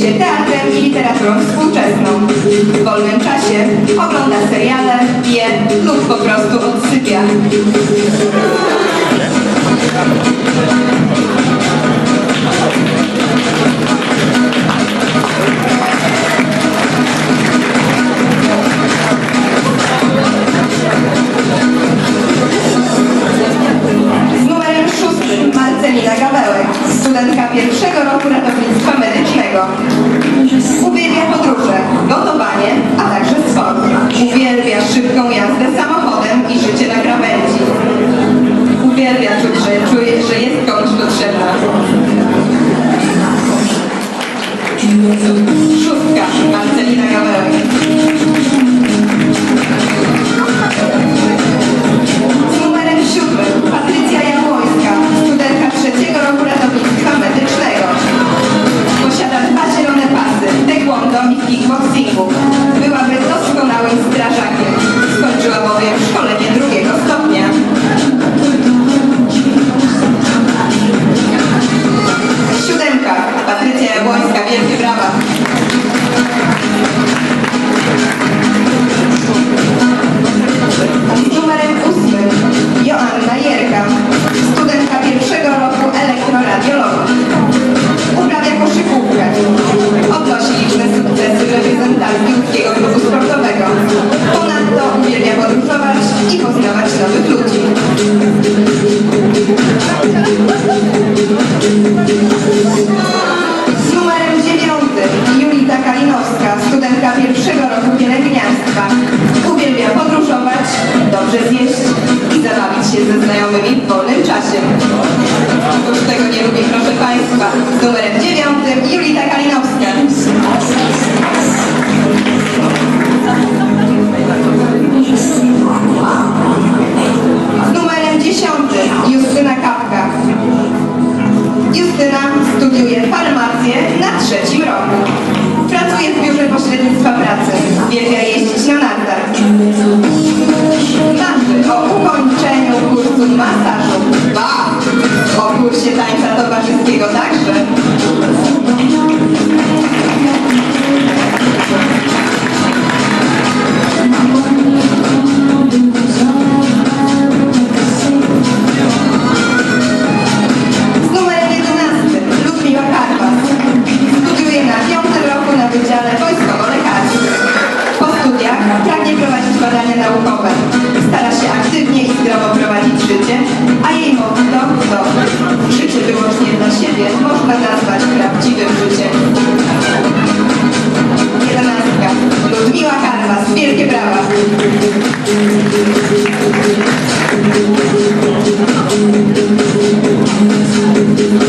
się teatrem i literaturą współczesną. W wolnym czasie ogląda seriale, je lub po prostu odsypia. szybką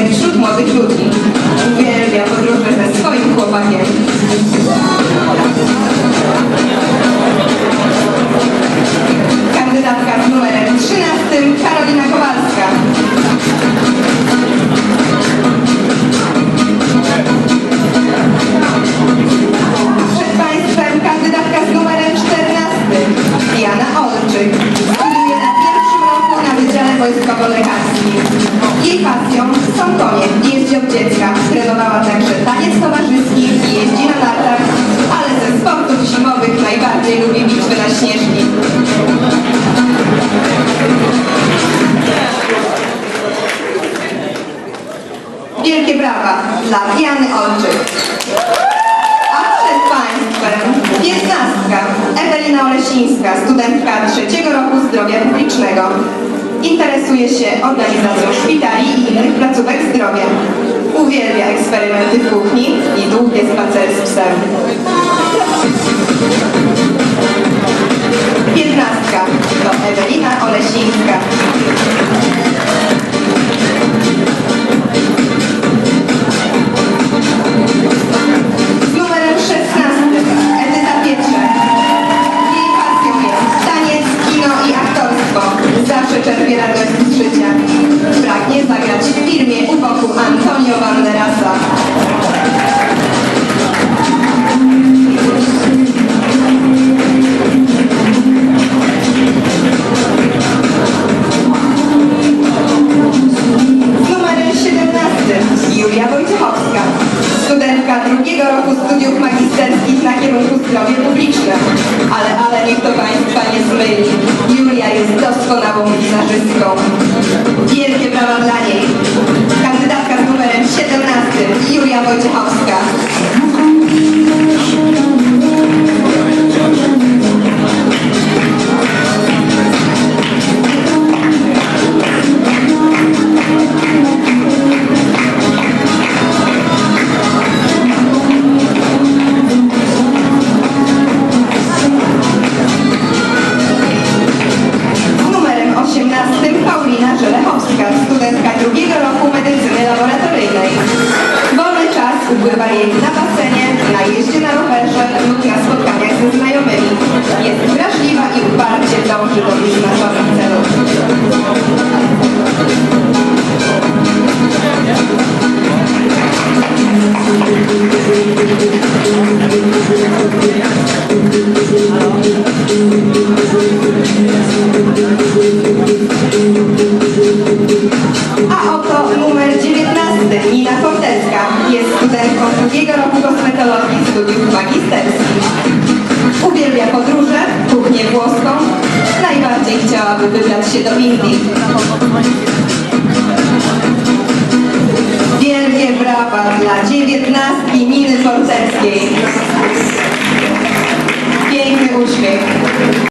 Mas de tudo, mas de tudo. Magdalena Olesińska, studentka trzeciego roku zdrowia publicznego. Interesuje się organizacją szpitali i innych placówek zdrowia. Uwielbia eksperymenty w kuchni i długie spacery z psem. Piętnastka. життя. 我要去奥斯卡。Jest wrażliwa i uparcie dąży do wyznaczonych celów. A oto numer 19, Nina Fortecka. Jest studentką drugiego roku się do Indii. Wielkie brawa dla dziewiętnastki Niny Forteckiej. Piękny uśmiech.